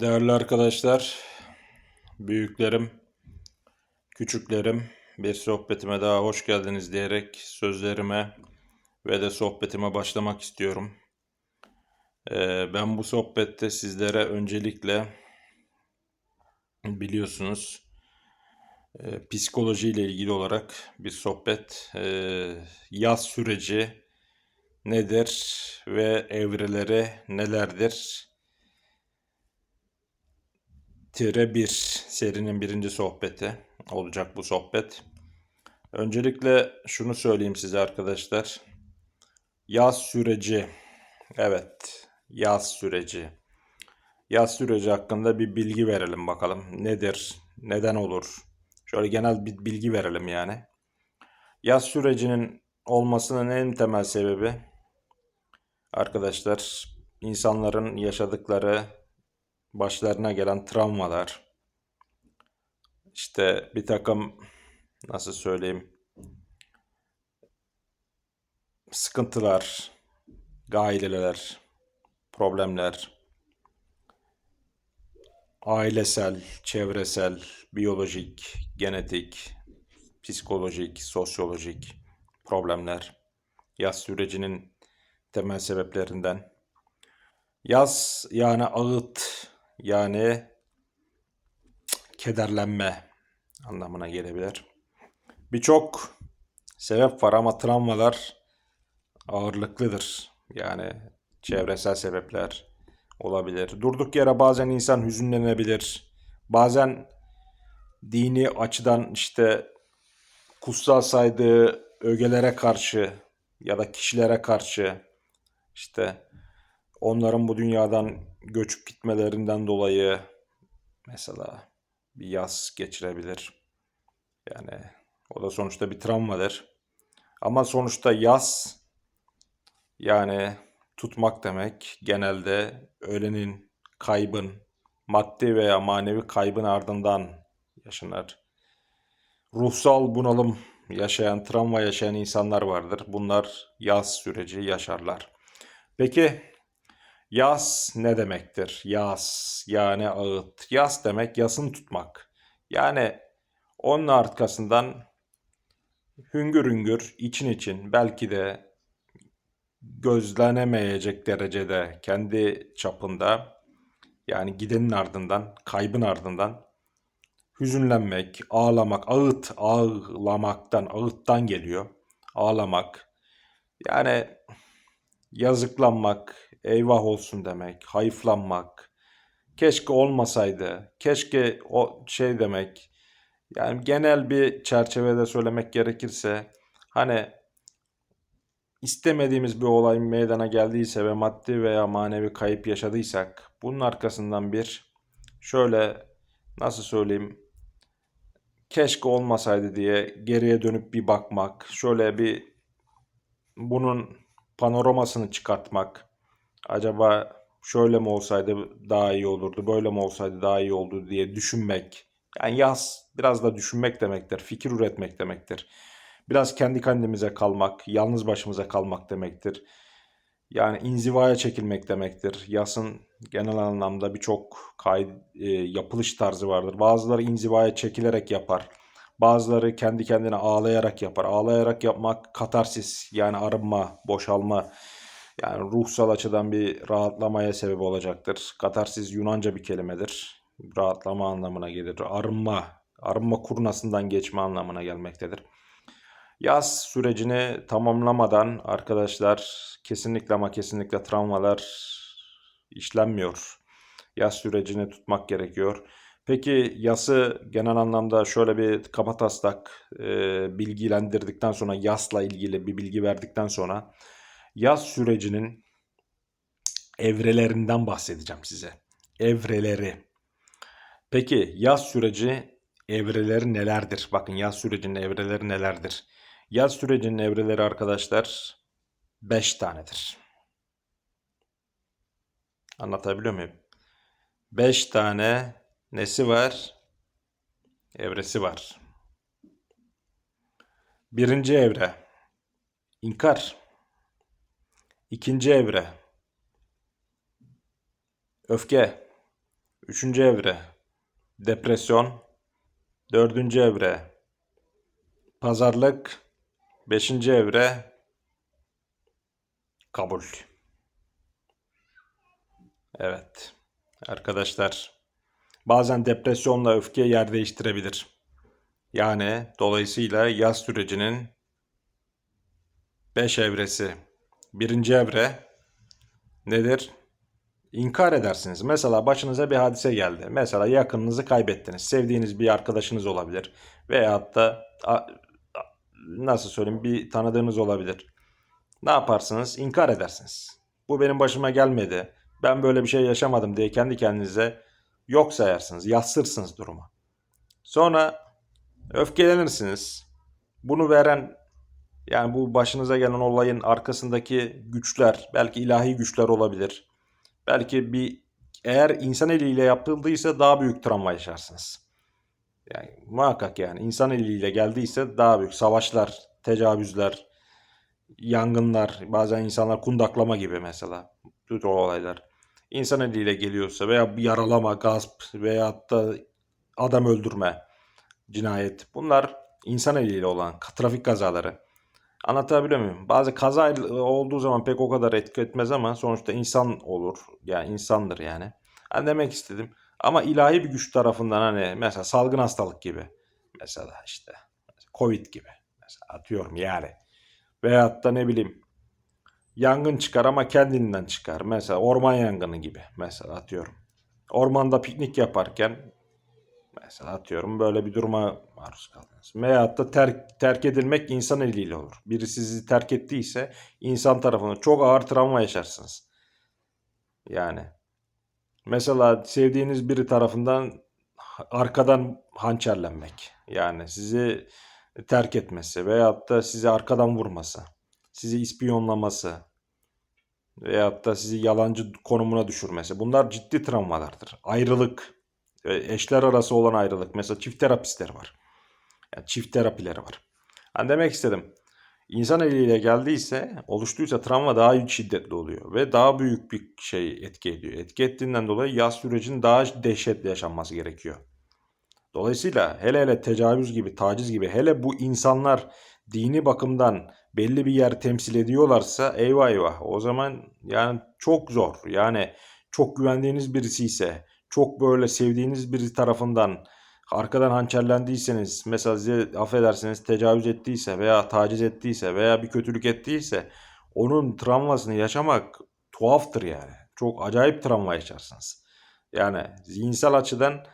Değerli arkadaşlar, büyüklerim, küçüklerim, bir sohbetime daha hoş geldiniz diyerek sözlerime ve de sohbetime başlamak istiyorum. Ee, ben bu sohbette sizlere öncelikle biliyorsunuz e, psikoloji ile ilgili olarak bir sohbet, e, yaz süreci nedir ve evreleri nelerdir? Tire 1 serinin birinci sohbeti olacak bu sohbet. Öncelikle şunu söyleyeyim size arkadaşlar. Yaz süreci. Evet, yaz süreci. Yaz süreci hakkında bir bilgi verelim bakalım. Nedir? Neden olur? Şöyle genel bir bilgi verelim yani. Yaz sürecinin olmasının en temel sebebi arkadaşlar insanların yaşadıkları başlarına gelen travmalar, işte bir takım nasıl söyleyeyim sıkıntılar, aileler, problemler, ailesel, çevresel, biyolojik, genetik, psikolojik, sosyolojik problemler yaz sürecinin temel sebeplerinden. Yaz yani ağıt yani kederlenme anlamına gelebilir. Birçok sebep var ama travmalar ağırlıklıdır. Yani çevresel sebepler olabilir. Durduk yere bazen insan hüzünlenebilir. Bazen dini açıdan işte kutsal saydığı ögelere karşı ya da kişilere karşı işte onların bu dünyadan göçüp gitmelerinden dolayı mesela bir yaz geçirebilir. Yani o da sonuçta bir travmadır. Ama sonuçta yaz yani tutmak demek genelde ölenin, kaybın, maddi veya manevi kaybın ardından yaşanır. Ruhsal bunalım yaşayan, travma yaşayan insanlar vardır. Bunlar yaz süreci yaşarlar. Peki Yas ne demektir? Yas yani ağıt. Yas demek yasın tutmak. Yani onun arkasından hüngür hüngür için için belki de gözlenemeyecek derecede kendi çapında yani gidenin ardından, kaybın ardından hüzünlenmek, ağlamak, ağıt, ağlamaktan, ağıttan geliyor. Ağlamak. Yani yazıklanmak, eyvah olsun demek, hayıflanmak, keşke olmasaydı, keşke o şey demek. Yani genel bir çerçevede söylemek gerekirse hani istemediğimiz bir olay meydana geldiyse ve maddi veya manevi kayıp yaşadıysak bunun arkasından bir şöyle nasıl söyleyeyim keşke olmasaydı diye geriye dönüp bir bakmak, şöyle bir bunun panoramasını çıkartmak, acaba şöyle mi olsaydı daha iyi olurdu, böyle mi olsaydı daha iyi oldu diye düşünmek. Yani yaz biraz da düşünmek demektir, fikir üretmek demektir. Biraz kendi kendimize kalmak, yalnız başımıza kalmak demektir. Yani inzivaya çekilmek demektir. Yasın genel anlamda birçok kay e, yapılış tarzı vardır. Bazıları inzivaya çekilerek yapar. Bazıları kendi kendine ağlayarak yapar. Ağlayarak yapmak katarsis yani arınma, boşalma yani ruhsal açıdan bir rahatlamaya sebep olacaktır. Katarsis Yunanca bir kelimedir. Rahatlama anlamına gelir. Arınma, arınma kurnasından geçme anlamına gelmektedir. Yaz sürecini tamamlamadan arkadaşlar kesinlikle ama kesinlikle travmalar işlenmiyor. Yaz sürecini tutmak gerekiyor. Peki yası genel anlamda şöyle bir kapataslak e, bilgilendirdikten sonra yasla ilgili bir bilgi verdikten sonra yaz sürecinin evrelerinden bahsedeceğim size. Evreleri. Peki yaz süreci evreleri nelerdir? Bakın yaz sürecinin evreleri nelerdir? Yaz sürecinin evreleri arkadaşlar 5 tanedir. Anlatabiliyor muyum? 5 tane nesi var? Evresi var. Birinci evre inkar. İkinci evre öfke. Üçüncü evre depresyon. Dördüncü evre pazarlık. Beşinci evre kabul. Evet. Arkadaşlar bazen depresyonla öfke yer değiştirebilir. Yani dolayısıyla yaz sürecinin 5 evresi. Birinci evre nedir? İnkar edersiniz. Mesela başınıza bir hadise geldi. Mesela yakınınızı kaybettiniz. Sevdiğiniz bir arkadaşınız olabilir. Veyahut da nasıl söyleyeyim bir tanıdığınız olabilir. Ne yaparsınız? İnkar edersiniz. Bu benim başıma gelmedi. Ben böyle bir şey yaşamadım diye kendi kendinize yok sayarsınız. Yassırsınız durumu. Sonra öfkelenirsiniz. Bunu veren yani bu başınıza gelen olayın arkasındaki güçler, belki ilahi güçler olabilir. Belki bir eğer insan eliyle yapıldıysa daha büyük travma yaşarsınız. Yani muhakkak yani insan eliyle geldiyse daha büyük savaşlar, tecavüzler, yangınlar, bazen insanlar kundaklama gibi mesela bu tür olaylar. İnsan eliyle geliyorsa veya yaralama, gasp veya da adam öldürme, cinayet. Bunlar insan eliyle olan trafik kazaları. Anlatabiliyor muyum? Bazı kaza olduğu zaman pek o kadar etki etmez ama sonuçta insan olur. Yani insandır yani. Hani demek istedim. Ama ilahi bir güç tarafından hani mesela salgın hastalık gibi. Mesela işte Covid gibi. Mesela atıyorum yani. Veyahut da ne bileyim yangın çıkar ama kendinden çıkar. Mesela orman yangını gibi. Mesela atıyorum. Ormanda piknik yaparken Mesela atıyorum böyle bir duruma maruz kaldınız. Veyahut da terk, terk edilmek insan eliyle olur. Biri sizi terk ettiyse insan tarafından çok ağır travma yaşarsınız. Yani mesela sevdiğiniz biri tarafından arkadan hançerlenmek. Yani sizi terk etmesi veyahut da sizi arkadan vurması. Sizi ispiyonlaması veyahut da sizi yalancı konumuna düşürmesi. Bunlar ciddi travmalardır. Ayrılık, eşler arası olan ayrılık. Mesela çift terapistler var. Yani çift terapileri var. Yani demek istedim. İnsan eliyle geldiyse, oluştuysa travma daha şiddetli oluyor ve daha büyük bir şey etki ediyor. Etki ettiğinden dolayı yaz sürecinin daha dehşetli yaşanması gerekiyor. Dolayısıyla hele hele tecavüz gibi, taciz gibi hele bu insanlar dini bakımdan belli bir yer temsil ediyorlarsa eyvah eyvah o zaman yani çok zor. Yani çok güvendiğiniz birisi ise çok böyle sevdiğiniz biri tarafından arkadan hançerlendiyseniz mesela size affedersiniz tecavüz ettiyse veya taciz ettiyse veya bir kötülük ettiyse onun travmasını yaşamak tuhaftır yani. Çok acayip travma yaşarsınız. Yani zihinsel açıdan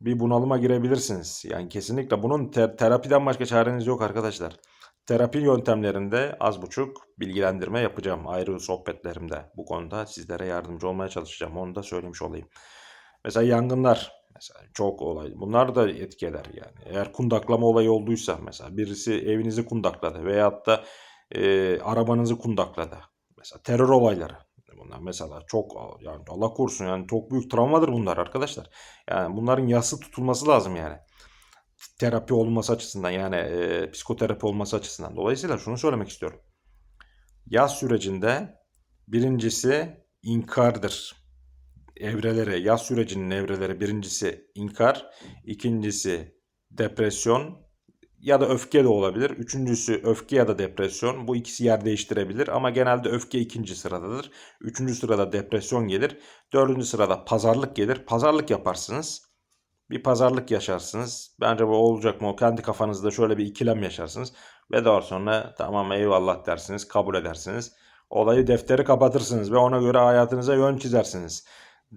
bir bunalıma girebilirsiniz. Yani kesinlikle bunun ter- terapiden başka çareniz yok arkadaşlar. Terapi yöntemlerinde az buçuk bilgilendirme yapacağım ayrı sohbetlerimde. Bu konuda sizlere yardımcı olmaya çalışacağım. Onu da söylemiş olayım. Mesela yangınlar mesela çok olay. Bunlar da etki eder yani. Eğer kundaklama olayı olduysa mesela birisi evinizi kundakladı veyahut da e, arabanızı kundakladı. Mesela terör olayları. Bunlar mesela çok yani Allah korusun yani çok büyük travmadır bunlar arkadaşlar. Yani bunların yası tutulması lazım yani. Terapi olması açısından yani e, psikoterapi olması açısından. Dolayısıyla şunu söylemek istiyorum. Yaz sürecinde birincisi inkardır evrelere, yaz sürecinin evreleri birincisi inkar, ikincisi depresyon ya da öfke de olabilir. Üçüncüsü öfke ya da depresyon. Bu ikisi yer değiştirebilir ama genelde öfke ikinci sıradadır. Üçüncü sırada depresyon gelir. Dördüncü sırada pazarlık gelir. Pazarlık yaparsınız. Bir pazarlık yaşarsınız. Bence bu olacak mı? Kendi kafanızda şöyle bir ikilem yaşarsınız. Ve daha sonra tamam eyvallah dersiniz, kabul edersiniz. Olayı defteri kapatırsınız ve ona göre hayatınıza yön çizersiniz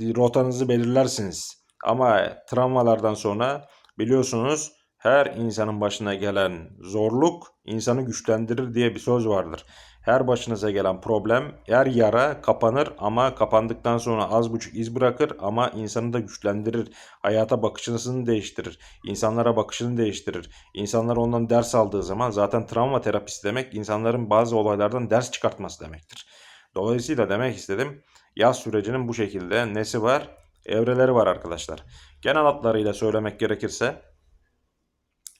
rotanızı belirlersiniz. Ama travmalardan sonra biliyorsunuz her insanın başına gelen zorluk insanı güçlendirir diye bir söz vardır. Her başınıza gelen problem, her yara kapanır ama kapandıktan sonra az buçuk iz bırakır ama insanı da güçlendirir. Hayata bakışını değiştirir. İnsanlara bakışını değiştirir. İnsanlar ondan ders aldığı zaman zaten travma terapisi demek insanların bazı olaylardan ders çıkartması demektir. Dolayısıyla demek istedim yaz sürecinin bu şekilde nesi var? Evreleri var arkadaşlar. Genel hatlarıyla söylemek gerekirse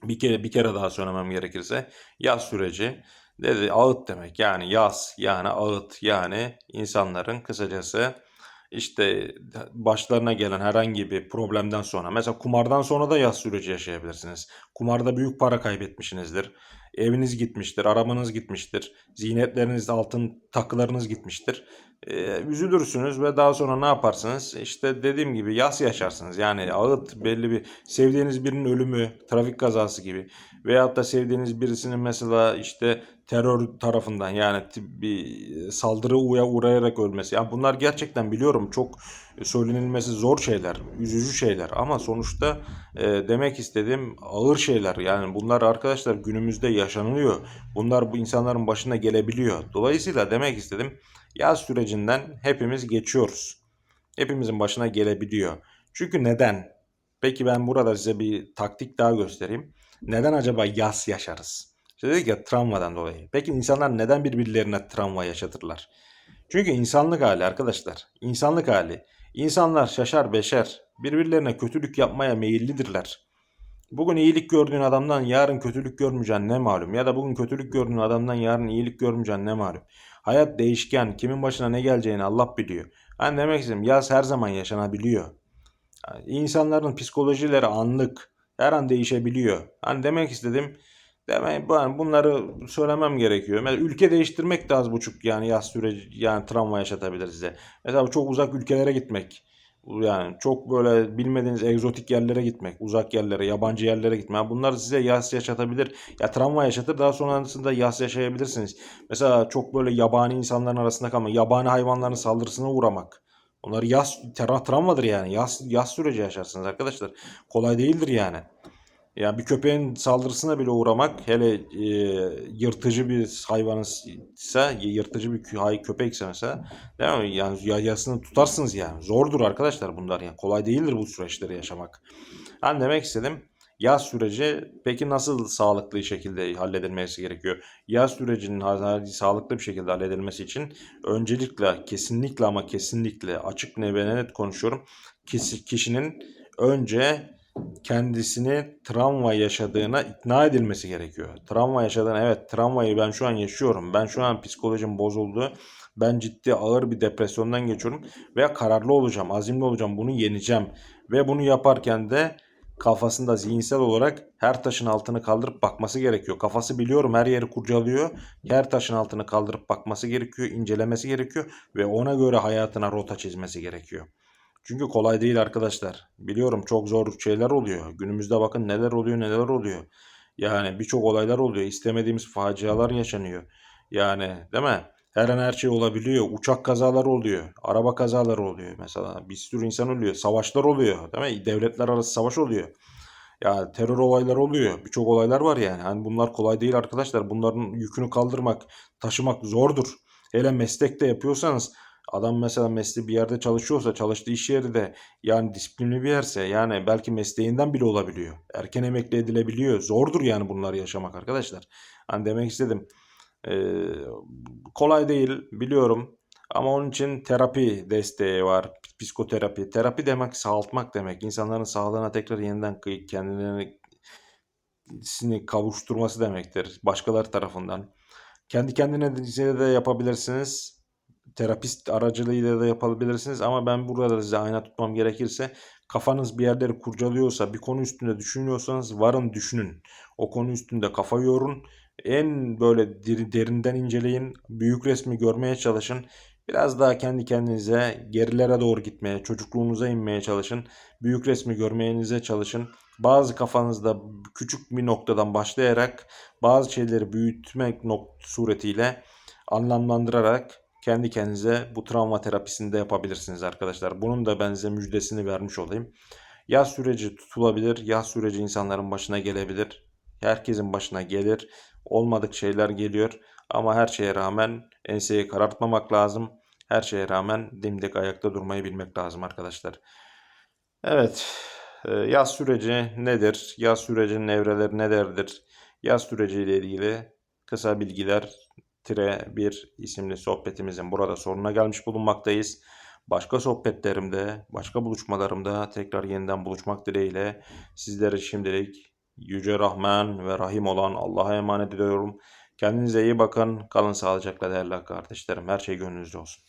bir kere bir kere daha söylemem gerekirse yaz süreci dedi ağıt demek. Yani yaz yani ağıt yani insanların kısacası işte başlarına gelen herhangi bir problemden sonra mesela kumardan sonra da yaz süreci yaşayabilirsiniz. Kumarda büyük para kaybetmişsinizdir. Eviniz gitmiştir, arabanız gitmiştir, ziynetleriniz, altın takılarınız gitmiştir. Ee, üzülürsünüz ve daha sonra ne yaparsınız? İşte dediğim gibi yas yaşarsınız. Yani ağıt belli bir sevdiğiniz birinin ölümü, trafik kazası gibi veyahut da sevdiğiniz birisinin mesela işte terör tarafından yani bir saldırı uğra- uğrayarak ölmesi. Yani bunlar gerçekten biliyorum çok söylenilmesi zor şeyler, üzücü şeyler ama sonuçta e, demek istediğim ağır şeyler. Yani bunlar arkadaşlar günümüzde yaşanılıyor. Bunlar bu insanların başına gelebiliyor. Dolayısıyla demek istedim yaz sürecinden hepimiz geçiyoruz. Hepimizin başına gelebiliyor. Çünkü neden? Peki ben burada size bir taktik daha göstereyim. Neden acaba yaz yaşarız? İşte dedik ya travmadan dolayı. Peki insanlar neden birbirlerine travma yaşatırlar? Çünkü insanlık hali arkadaşlar. İnsanlık hali. İnsanlar şaşar beşer. Birbirlerine kötülük yapmaya meyillidirler. Bugün iyilik gördüğün adamdan yarın kötülük görmeyeceksin ne malum. Ya da bugün kötülük gördüğün adamdan yarın iyilik görmeyeceksin ne malum. Hayat değişken. Kimin başına ne geleceğini Allah biliyor. Hani demek istedim yaz her zaman yaşanabiliyor. Yani İnsanların psikolojileri anlık. Her an değişebiliyor. Hani demek istedim. Demek ben bunları söylemem gerekiyor. Mesela ülke değiştirmek de az buçuk yani yaz süreci yani travma yaşatabilir size. Mesela çok uzak ülkelere gitmek. Yani çok böyle bilmediğiniz egzotik yerlere gitmek, uzak yerlere, yabancı yerlere gitmek. Bunlar size yas yaşatabilir. Ya travma yaşatır daha sonrasında yas yaşayabilirsiniz. Mesela çok böyle yabani insanların arasında kalmak, yabani hayvanların saldırısına uğramak. Onlar yas tra travmadır yani. Yas, yas süreci yaşarsınız arkadaşlar. Kolay değildir yani. Ya bir köpeğin saldırısına bile uğramak hele e, yırtıcı bir hayvanıysa, yırtıcı bir kö- köpekse mesela değil mi? Yani yayasını tutarsınız yani. Zordur arkadaşlar bunlar yani. Kolay değildir bu süreçleri yaşamak. Ben demek istedim. Yaz süreci peki nasıl sağlıklı şekilde halledilmesi gerekiyor? Yaz sürecinin sağlıklı bir şekilde halledilmesi için öncelikle kesinlikle ama kesinlikle açık ve net konuşuyorum. Kişi, kişinin önce kendisini travma yaşadığına ikna edilmesi gerekiyor. Travma yaşadığına evet travmayı ben şu an yaşıyorum. Ben şu an psikolojim bozuldu. Ben ciddi ağır bir depresyondan geçiyorum ve kararlı olacağım, azimli olacağım. Bunu yeneceğim ve bunu yaparken de kafasında zihinsel olarak her taşın altını kaldırıp bakması gerekiyor. Kafası biliyorum her yeri kurcalıyor. Her taşın altını kaldırıp bakması gerekiyor, incelemesi gerekiyor ve ona göre hayatına rota çizmesi gerekiyor. Çünkü kolay değil arkadaşlar. Biliyorum çok zor şeyler oluyor. Günümüzde bakın neler oluyor neler oluyor. Yani birçok olaylar oluyor. İstemediğimiz facialar yaşanıyor. Yani değil mi? Her an her şey olabiliyor. Uçak kazaları oluyor. Araba kazaları oluyor mesela. Bir sürü insan ölüyor. Savaşlar oluyor. Değil mi? Devletler arası savaş oluyor. Ya terör olayları oluyor. Birçok olaylar var yani. Hani bunlar kolay değil arkadaşlar. Bunların yükünü kaldırmak, taşımak zordur. Hele meslekte yapıyorsanız adam mesela mesleği bir yerde çalışıyorsa çalıştığı iş yeri de yani disiplinli bir yerse yani belki mesleğinden bile olabiliyor. Erken emekli edilebiliyor. Zordur yani bunları yaşamak arkadaşlar. Hani demek istedim. Ee, kolay değil biliyorum. Ama onun için terapi desteği var. Psikoterapi. Terapi demek sağaltmak demek. İnsanların sağlığına tekrar yeniden kendilerini sini kavuşturması demektir. Başkaları tarafından. Kendi kendine de yapabilirsiniz. Terapist aracılığıyla da yapabilirsiniz. Ama ben burada da size ayna tutmam gerekirse kafanız bir yerleri kurcalıyorsa, bir konu üstünde düşünüyorsanız varın düşünün. O konu üstünde kafa yorun. En böyle deri- derinden inceleyin. Büyük resmi görmeye çalışın. Biraz daha kendi kendinize gerilere doğru gitmeye, çocukluğunuza inmeye çalışın. Büyük resmi görmeyenize çalışın. Bazı kafanızda küçük bir noktadan başlayarak bazı şeyleri büyütmek suretiyle anlamlandırarak kendi kendinize bu travma terapisini de yapabilirsiniz arkadaşlar. Bunun da ben size müjdesini vermiş olayım. Yaz süreci tutulabilir. Yaz süreci insanların başına gelebilir. Herkesin başına gelir. Olmadık şeyler geliyor. Ama her şeye rağmen enseyi karartmamak lazım. Her şeye rağmen dimdik ayakta durmayı bilmek lazım arkadaşlar. Evet, e, yaz süreci nedir? Yaz sürecinin evreleri nelerdir? Yaz süreciyle ilgili kısa bilgiler tire 1 isimli sohbetimizin burada sonuna gelmiş bulunmaktayız. Başka sohbetlerimde, başka buluşmalarımda tekrar yeniden buluşmak dileğiyle sizlere şimdilik Yüce Rahman ve Rahim olan Allah'a emanet ediyorum. Kendinize iyi bakın. Kalın sağlıcakla değerli kardeşlerim. Her şey gönlünüzde olsun.